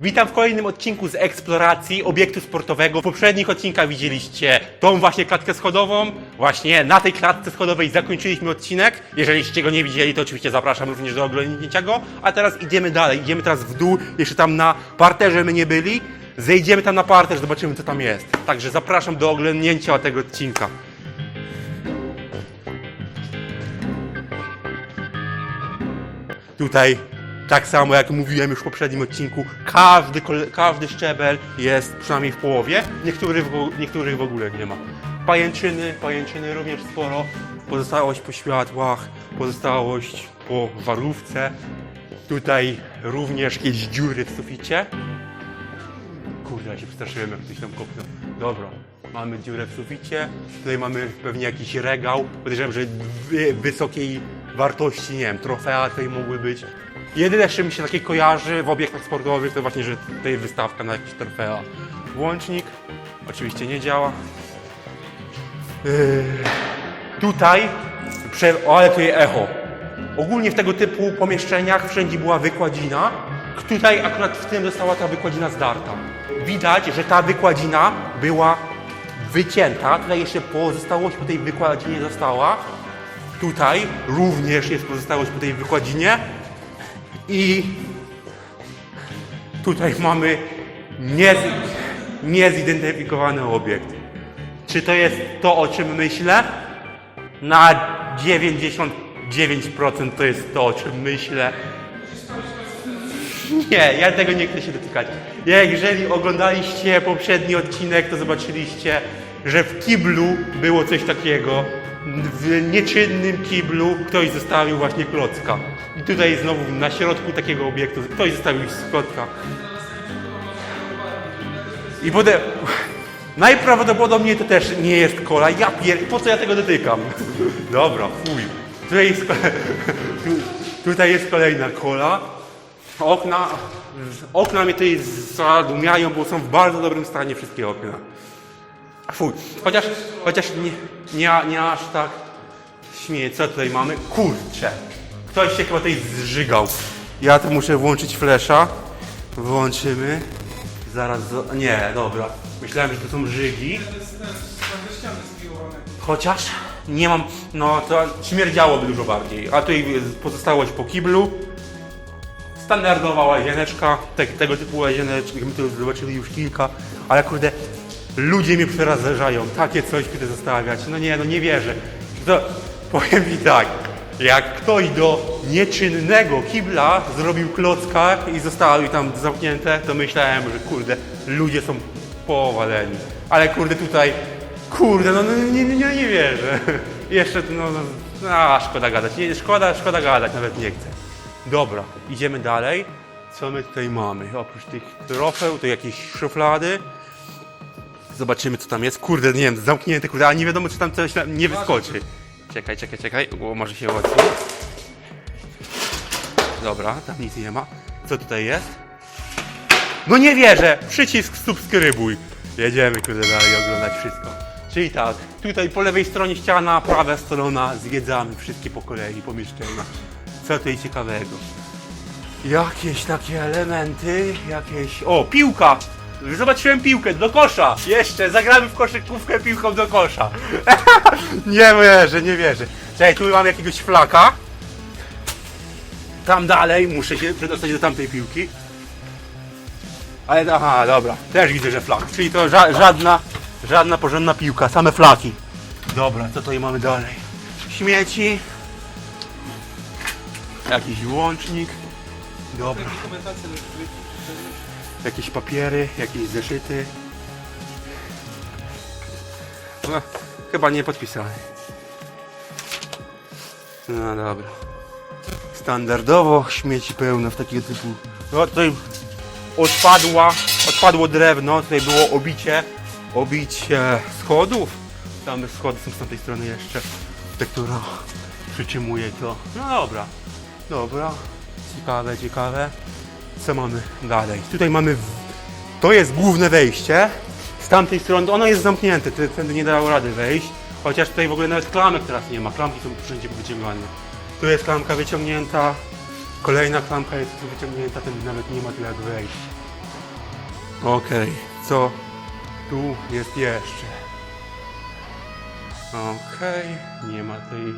Witam w kolejnym odcinku z eksploracji obiektu sportowego. W poprzednich odcinkach widzieliście tą właśnie klatkę schodową. Właśnie na tej klatce schodowej zakończyliśmy odcinek. Jeżeli go nie widzieli, to oczywiście zapraszam również do oglądnięcia go. A teraz idziemy dalej. Idziemy teraz w dół. Jeszcze tam na parterze my nie byli. Zejdziemy tam na parter, zobaczymy co tam jest. Także zapraszam do oglądnięcia tego odcinka. Tutaj, tak samo jak mówiłem już w poprzednim odcinku, każdy, każdy szczebel jest przynajmniej w połowie, niektórych, niektórych w ogóle nie ma. Pajęczyny, pajęczyny również sporo, pozostałość po światłach, pozostałość po warówce. Tutaj również jakieś dziury w suficie. Kurde, ja się przestraszyłem, jak ktoś tam kopnął. Dobra, mamy dziurę w suficie. Tutaj mamy pewnie jakiś regał. Podejrzewam, że wy, wysokiej wartości, nie wiem, trofea tutaj mogły być. Jedyne, czym mi się takie kojarzy w obiektach sportowych, to właśnie, że tutaj wystawka na jakieś trofea. Włącznik oczywiście nie działa. Yy, tutaj, prze, o, ale tutaj echo. Ogólnie w tego typu pomieszczeniach wszędzie była wykładzina. Tutaj akurat w tym została ta wykładzina zdarta. Widać, że ta wykładzina była wycięta. Tutaj jeszcze pozostałość po tej wykładzinie została. Tutaj również jest pozostałość po tej wykładzinie. I tutaj mamy niez, niezidentyfikowany obiekt. Czy to jest to, o czym myślę? Na 99% to jest to, o czym myślę. Nie, ja tego nie chcę się dotykać. Jeżeli oglądaliście poprzedni odcinek, to zobaczyliście, że w kiblu było coś takiego. W nieczynnym kiblu ktoś zostawił właśnie klocka. I tutaj znowu na środku takiego obiektu ktoś zostawił klocka. I potem... Najprawdopodobniej to też nie jest kola. Ja pier... Po co ja tego dotykam? Dobra, fuj. Tutaj jest, tutaj jest kolejna kola. Okna... Okna mnie tutaj zadumiają, bo są w bardzo dobrym stanie wszystkie okna. Fuj. Chociaż, chociaż nie, nie, nie aż tak śmieję. Co tutaj mamy? Kurczę. Ktoś się chyba tutaj zżygał. Ja tu muszę włączyć flesza. Włączymy. Zaraz, nie, dobra. Myślałem, że to są żygi. Chociaż nie mam, no to śmierdziałoby dużo bardziej. A tutaj pozostałość po kiblu. Standardowa łazieneczka, te, tego typu łazieneczek, my tu zobaczyli już kilka, ale kurde, ludzie mnie przerażają, takie coś tutaj zostawiać. No nie, no nie wierzę. To, powiem mi tak, jak ktoś do nieczynnego kibla zrobił klocka i zostały tam zamknięte, to myślałem, że kurde, ludzie są powaleni. Ale kurde tutaj, kurde, no, no nie, nie, nie, wierzę. Jeszcze, no, no, a, szkoda gadać, nie, szkoda, szkoda gadać, nawet nie chcę. Dobra, idziemy dalej. Co my tutaj mamy? Oprócz tych trofeł, to jakieś szuflady. Zobaczymy, co tam jest. Kurde, nie wiem, zamknięte, kurde, a nie wiadomo, czy tam coś na- nie wyskoczy. Czekaj, czekaj, czekaj, o, może się ułatwi. Dobra, tam nic nie ma. Co tutaj jest? No nie wierzę! Przycisk subskrybuj. Jedziemy, kurde, dalej oglądać wszystko. Czyli tak, tutaj po lewej stronie ściana, prawa strona, zwiedzamy wszystkie po kolei pomieszczenia. Co tutaj ciekawego? Jakieś takie elementy, jakieś... O, piłka! Zobaczyłem piłkę, do kosza! Jeszcze, zagramy w koszykówkę piłką do kosza. nie wierzę, nie wierzę. Czekaj, tu mam jakiegoś flaka. Tam dalej, muszę się przedostać do tamtej piłki. Ale aha, dobra, też widzę, że flak. Czyli to ża żadna, żadna porządna piłka, same flaki. Dobra, co tutaj mamy dalej? Śmieci. Jakiś łącznik. Dobra. Jakieś papiery, jakieś zeszyty. No, chyba nie podpisane. No dobra. Standardowo śmieci pełno w takiego typu. No tutaj odpadła, odpadło drewno, tutaj było obicie, obicie schodów. Tam schody są z tamtej strony jeszcze. Tektura przytrzymuje to. No dobra, dobra. Ciekawe, ciekawe. Co mamy dalej? Tutaj mamy, to jest główne wejście. Z tamtej strony, ono jest zamknięte, tędy nie dało rady wejść. Chociaż tutaj w ogóle nawet klamek teraz nie ma, klamki są wszędzie wyciągane. Tu jest klamka wyciągnięta, kolejna klamka jest tu wyciągnięta, tędy nawet nie ma tu jak wejść. Okej, co tu jest jeszcze? Okej, nie ma tej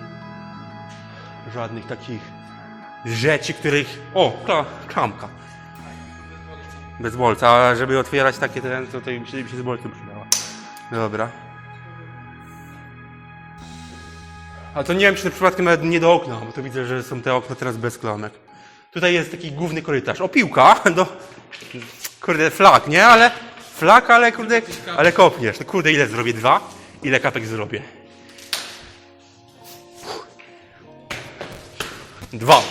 żadnych takich rzeczy, których... O, kla, klamka. Bez bolca, a żeby otwierać takie ten, to tutaj się, się z bolcem przydała. Dobra. A to nie wiem, czy to przypadkiem nawet nie do okna, bo to widzę, że są te okna teraz bez klamek. Tutaj jest taki główny korytarz. O, piłka do... Kurde, flag, nie? Ale... Flag, ale kurde... Ale kopniesz. To kurde, ile zrobię? Dwa? Ile kapek zrobię? Dwa.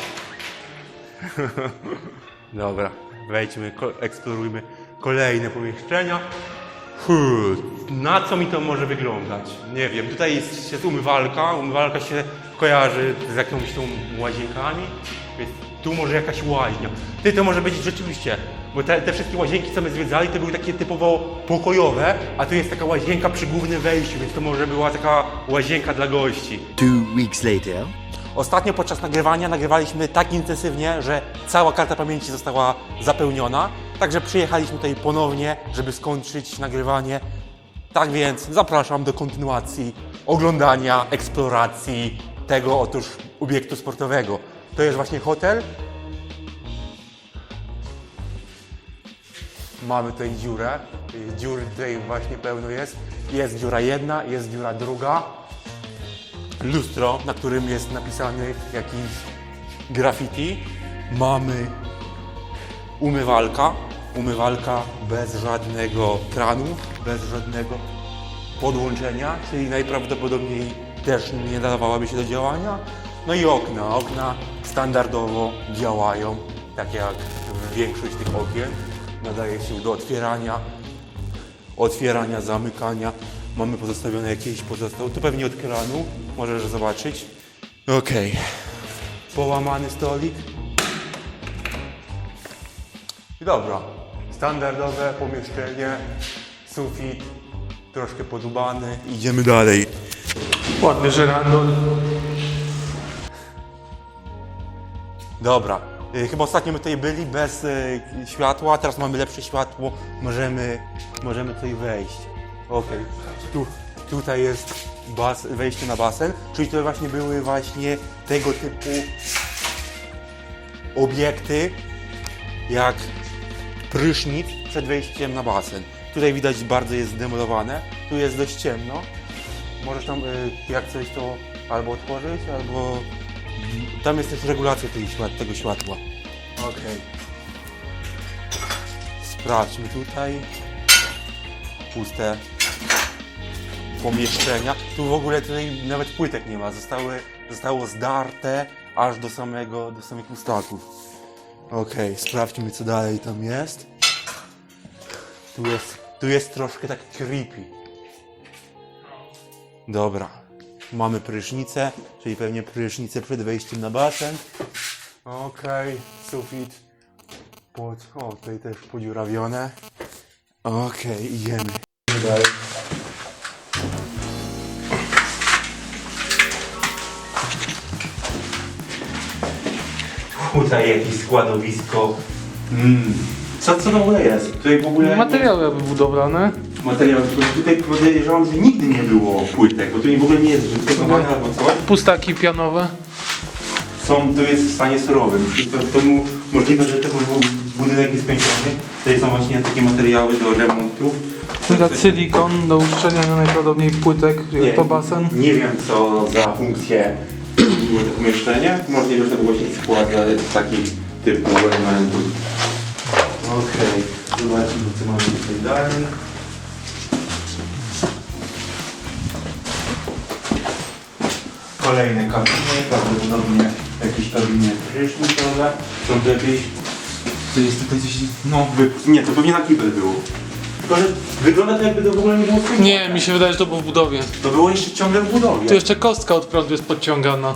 Dobra, wejdźmy, eksplorujmy kolejne pomieszczenia. Na co mi to może wyglądać? Nie wiem, tutaj jest, jest umywalka, umywalka się kojarzy z jakimiś tą łazienkami, więc tu może jakaś łaźnia. Ty, to może być rzeczywiście, bo te, te wszystkie łazienki, co my zwiedzali, to były takie typowo pokojowe, a tu jest taka łazienka przy głównym wejściu, więc to może była taka łazienka dla gości. Two weeks later. Ostatnio podczas nagrywania nagrywaliśmy tak intensywnie, że cała karta pamięci została zapełniona. Także przyjechaliśmy tutaj ponownie, żeby skończyć nagrywanie. Tak więc zapraszam do kontynuacji oglądania, eksploracji tego otóż obiektu sportowego. To jest właśnie hotel. Mamy tutaj dziurę. Dziury tutaj właśnie pełno jest. Jest dziura jedna, jest dziura druga lustro, na którym jest napisany jakiś graffiti. Mamy umywalka, umywalka bez żadnego kranu, bez żadnego podłączenia, czyli najprawdopodobniej też nie nadawałaby się do działania. No i okna. Okna standardowo działają, tak jak większość tych okien. Nadaje się do otwierania, otwierania, zamykania. Mamy pozostawione jakieś pozostałe. To pewnie od kranu. Możesz zobaczyć. Okej. Połamany stolik. I dobra. Standardowe pomieszczenie. Sufit. Troszkę podubany. Idziemy dalej. Ładny żerandol. Dobra. Y, Chyba ostatnio my tutaj byli bez y, światła, teraz mamy lepsze światło, możemy, możemy tutaj wejść. Okej. Tu, tutaj jest bas, wejście na basen, czyli to właśnie były właśnie tego typu obiekty, jak prysznic przed wejściem na basen. Tutaj widać bardzo jest zdemolowane, tu jest dość ciemno. Możesz tam y, jak coś to albo otworzyć, albo tam jest też regulacja tej tego światła. Okej. Sprawdźmy tutaj. Puste pomieszczenia. Tu w ogóle tutaj nawet płytek nie ma. Zostały, zostało zdarte aż do samego, do samych pustaków. Okej, sprawdźmy co dalej tam jest. Tu jest, tu jest troszkę tak creepy. Dobra. Mamy prysznicę, czyli pewnie prysznicę przed wejściem na basen. Okej, sufit. Pod, o, tutaj też podziurawione. Okej, idziemy. Dalej. Tutaj jakieś składowisko. Mm. Co, co to w ogóle jest? Tutaj w ogóle... Materiały budowlane. Materiał. Tutaj podejrzewam, że nigdy nie było płytek, bo tu w ogóle nie jest wystosowane albo coś. Pustaki pianowe. są, to jest w stanie surowym. I to, to mu, możliwe, że to był budynek jest skończony. Tutaj są właśnie takie materiały do remontu. Za silikon do uszczelniania najprawdopodobniej płytek, jak to basen. Nie wiem, co za funkcję było to pomieszczenie. Możliwe, że to było się składa takich typu elementów. Okej, zobaczmy, co mamy tutaj dalej. Kolejne kabiny, prawdopodobnie jakieś kabiny prysznicowe. Są tu jakieś... To jest tutaj coś... No, wy... nie, to pewnie na kibel było. Tylko, że wygląda to jakby to w ogóle nie było skończone. Nie, mi się wydaje, że to było w budowie. To było jeszcze ciągle w budowie. Tu jeszcze kostka od prądu jest podciągana.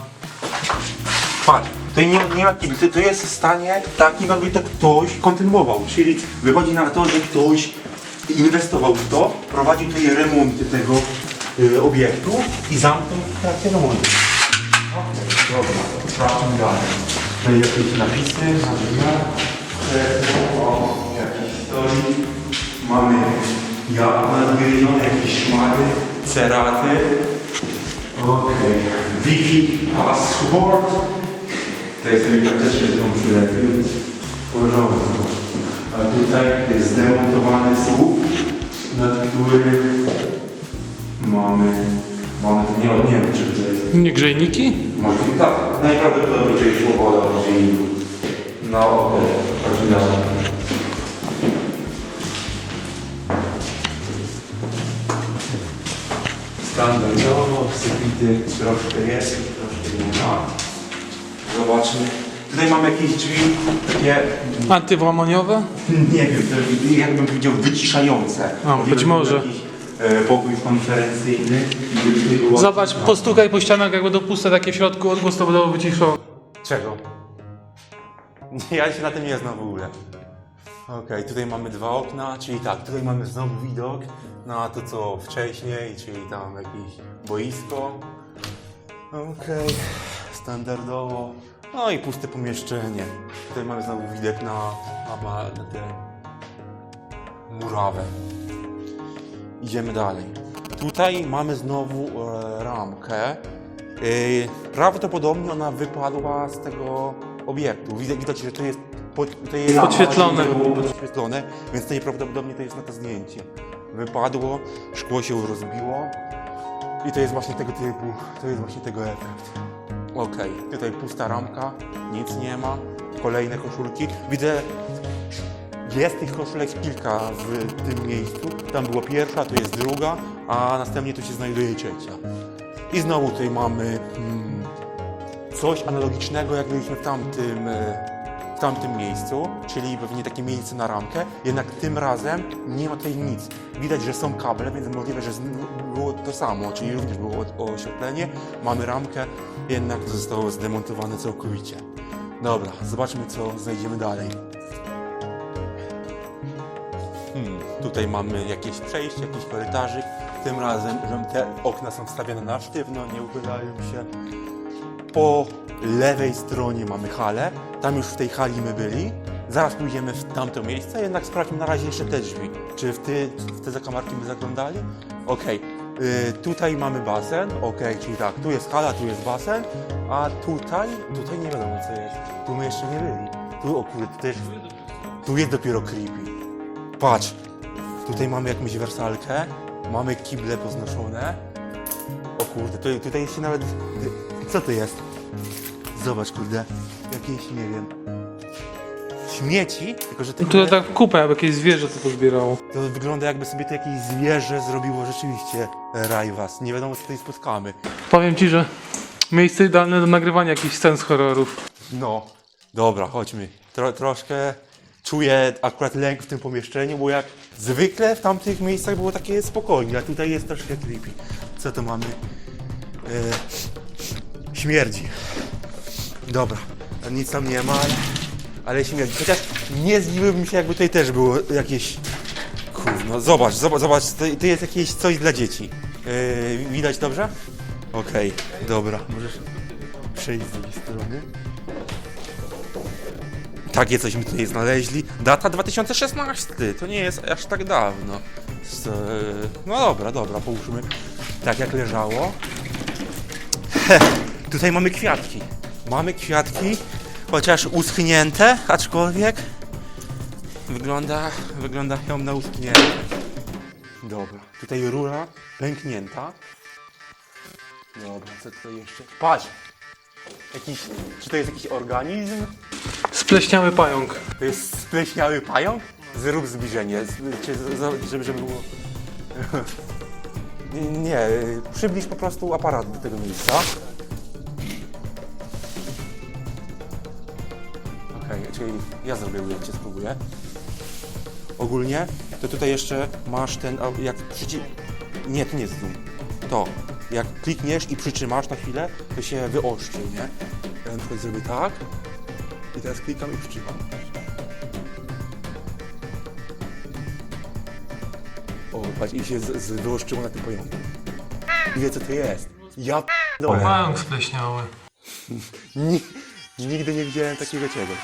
Patrz, to nie, nie ma kibel, to, jest w stanie takim, jakby to ktoś kontynuował. Czyli wychodzi na to, że ktoś inwestował w to, prowadził tutaj remonty tego y, obiektu i zamknął w trakcie remontu. Okej, dobra, sprawdźmy dalej. Tutaj jakieś napisy na drzwiach. E, O, jakiś stolik. Ja nadgryzione jakieś szmary, ceraty. Okej. Wiki Passport. Tutaj sobie praktycznie tą przylepił. Porządku. A tutaj jest zdemontowany słup, nad którym mamy... Mamy, nie, nie wiem, czy to jest Nie grzejniki? może tak, najprawdopodobniej to jest swoboda czyli na oryginalne. Standardowo, sypity troszkę jest, troszkę nie ma. Zobaczmy. Tutaj mamy jakieś drzwi takie, Antywłamaniowe? nie wiem, to jakbym powiedział wyciszające. A, Możliwe, być może. Jakiś, e, pokój konferencyjny. Zobacz, postukaj po ścianach, jak będą puste takie w środku, odgłos to będą wyciszone. Czego? Ja się na tym nie znam w ogóle. Okej, tutaj mamy dwa okna, czyli tak, tutaj mamy znowu widok na to co wcześniej, czyli tam jakieś boisko. Okej, standardowo. No i puste pomieszczenie. Tutaj mamy znowu widok na, na, na murawę. Idziemy dalej. Tutaj mamy znowu e, ramkę. E, prawdopodobnie ona wypadła z tego obiektu. Widać, widać że to jest, pod, to jest Podświetlone. podświetlone, więc to najprawdopodobniej to jest na to zdjęcie. Wypadło, szkło się rozbiło i to jest właśnie tego typu, to jest właśnie tego efekt. Okej, tutaj pusta ramka, nic nie ma, kolejne koszulki. Widzę jest tych koszulek kilka w tym miejscu. Tam była pierwsza, tu jest druga, a następnie tu się znajduje trzecia. I znowu tutaj mamy mm, coś analogicznego, jak mieliśmy w tamtym, e, w tamtym miejscu, czyli pewnie takie miejsce na ramkę, jednak tym razem nie ma tutaj nic. Widać, że są kable, więc możliwe, że było to samo, czyli również było oświetlenie. Mamy ramkę, jednak to zostało zdemontowane całkowicie. Dobra, zobaczmy co znajdziemy dalej. Hmm, tutaj mamy jakieś przejście, jakiś korytarzyk. Tym razem te okna są wstawione na sztywno, nie uchylają się. Po lewej stronie mamy halę. Tam już w tej hali my byli. Zaraz pójdziemy w tamto miejsce, jednak sprawdźmy na razie jeszcze te drzwi. Czy w, ty, w te zakamarki by zaglądali? Okej. Y, tutaj mamy basen, okej, czyli tak, tu jest hala, tu jest basen, a tutaj, tutaj nie wiadomo co jest. Tu my jeszcze nie byli. Tu, o kurde, też, tu jest dopiero creepy. Patrz, tutaj mamy jakąś wersalkę, mamy kible poznoszone. O kurde, tutaj, tutaj się nawet... Co to jest? Zobacz, kurde, jakieś, nie wiem... Śmieci, tylko że te Tutaj tak kupę, jakby jakieś zwierzę to pozbierało. to wygląda jakby sobie to jakieś zwierzę zrobiło rzeczywiście e, raj was. Nie wiadomo co tutaj spotkamy. Powiem ci, że miejsce idealne do nagrywania jakichś scen z horrorów. No, dobra, chodźmy. Tro, troszkę czuję akurat lęk w tym pomieszczeniu, bo jak zwykle w tamtych miejscach było takie spokojnie, a tutaj jest troszkę creepy. Co to mamy? E, śmierdzi. Dobra, nic tam nie ma, ale- śmierdzi. Chociaż nie zdziwiłbym się, jakby tutaj też było jakieś... Kurno, zobacz, zobacz, zobacz, to, jest jakieś coś dla dzieci. E, widać dobrze? Okej, dobra, możesz przejść z drugiej strony. Takie coś mi tutaj znaleźli. Data 2016, to nie jest aż tak dawno. E, No dobra, dobra, połóżmy tak jak leżało. Tutaj mamy kwiatki. Mamy kwiatki, chociaż uschnięte, aczkolwiek wygląda, wyglądają na uschnięte. Dobra, tutaj rura pęknięta. Dobra, co tutaj jeszcze? Patrz! Jakiś, czy to jest jakiś organizm? Spleśniały pająk. To jest spleśniały pająk? Zrób zbliżenie, z- czy, z- z- żeby, żeby było... Nie, przybliż po prostu aparat do tego miejsca. Ja zrobię ujęcie, spróbuję. Ogólnie, to tutaj jeszcze masz ten, a, jak przyci... Nie, to nie jest zoom. To, jak klikniesz i przytrzymasz na chwilę, to się wyostrzy, nie? Ja na przykład zrobię tak i teraz klikam i przytrzymam. O, patrz, i się z, z wyostrzyło na tym pająku. I wie co to jest. Ja p***dolę. Pająk spleśniały. Ni- Nigdy nie widziałem takiego czegoś.